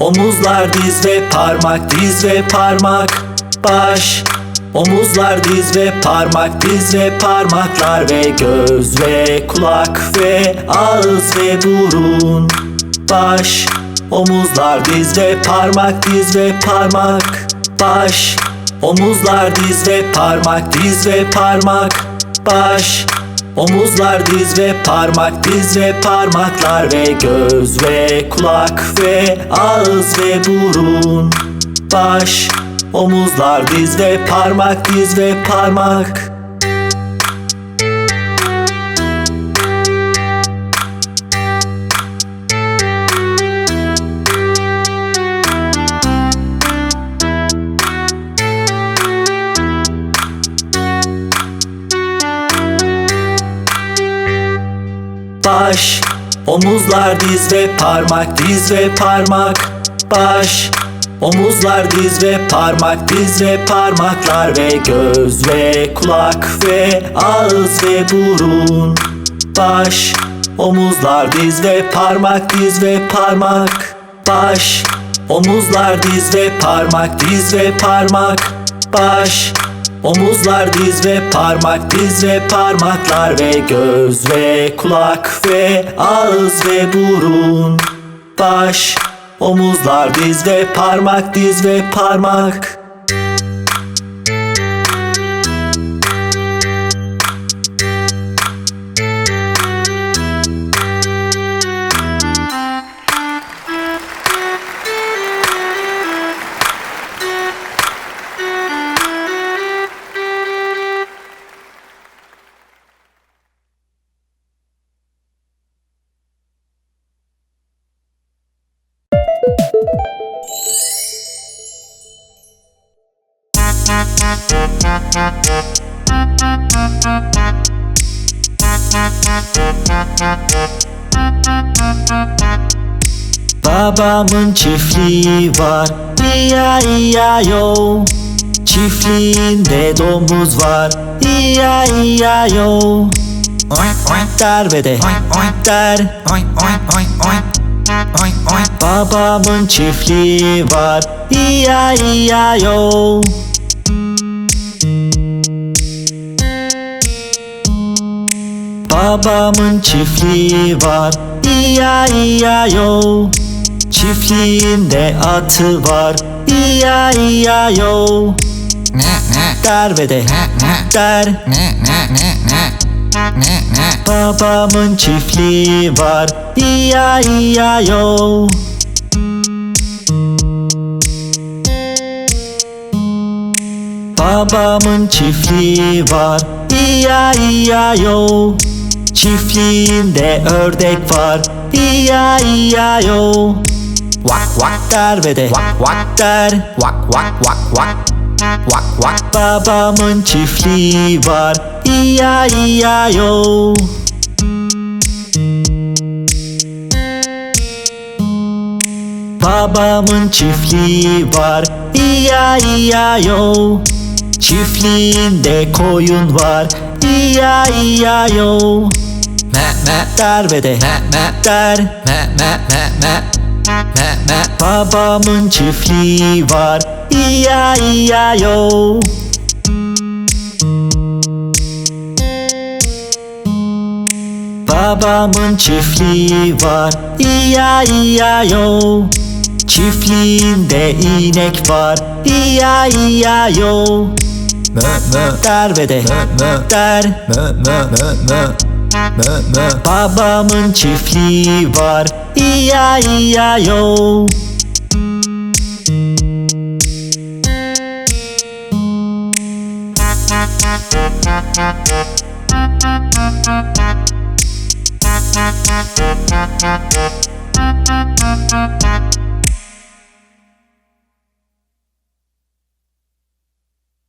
Omuzlar diz ve parmak diz ve parmak Baş. Omuzlar diz ve parmak diz ve parmaklar ve göz ve kulak ve ağız ve burun Baş. Omuzlar diz ve parmak diz ve parmak Baş. Omuzlar diz ve parmak diz ve parmak Baş Omuzlar diz ve parmak diz ve parmaklar ve göz ve kulak ve ağız ve burun. Baş Omuzlar diz ve parmak diz ve parmak Baş. Omuzlar diz ve parmak diz ve parmak Baş. Omuzlar diz ve parmak diz ve parmaklar ve göz ve kulak ve ağız ve burun Baş. Omuzlar diz ve parmak diz ve parmak Baş. Omuzlar diz ve parmak diz ve parmak Baş Omuzlar diz ve parmak diz ve parmaklar ve göz ve kulak ve ağız ve burun. Baş Omuzlar diz ve parmak diz ve parmak Babamın çiftliği var İya-iya-yo Çiftliğinde domuz var İya-iya-yo Oink oink Derbede oink oink Der oink oink oink oink oink oink Babamın çiftliği var. İya-iya-yo Babamın çiftliği var. İya-iya-yo Çiftliğinde atı var. Ne ne Derbede ne ne? Der ne ne? Ne ne ne ne Babamın çiftliği var. İya-iya-yo Babamın çiftliği var. İya-iya-yo Çiftliğinde ördek var. İya-iya-yo Vak vak Derbede vak vak Der. Vak vak vak vak vak vak Babamın çiftliği var İya-iya-yo Babamın çiftliği var. İya-iya-yo Çiftliğinde koyun var. İya-iya-yo ne ne Derbede ne ne Der. Ne ne ne ne ne ne Babamın çiftliği var. İya-iya-yo Babamın çiftliği var. İya-iya-yo Çiftliğinde inek var. İya-iya-yo mö mö. Derbede mö Der mö mö. Mö mö mö Babamın çiftliği var Thank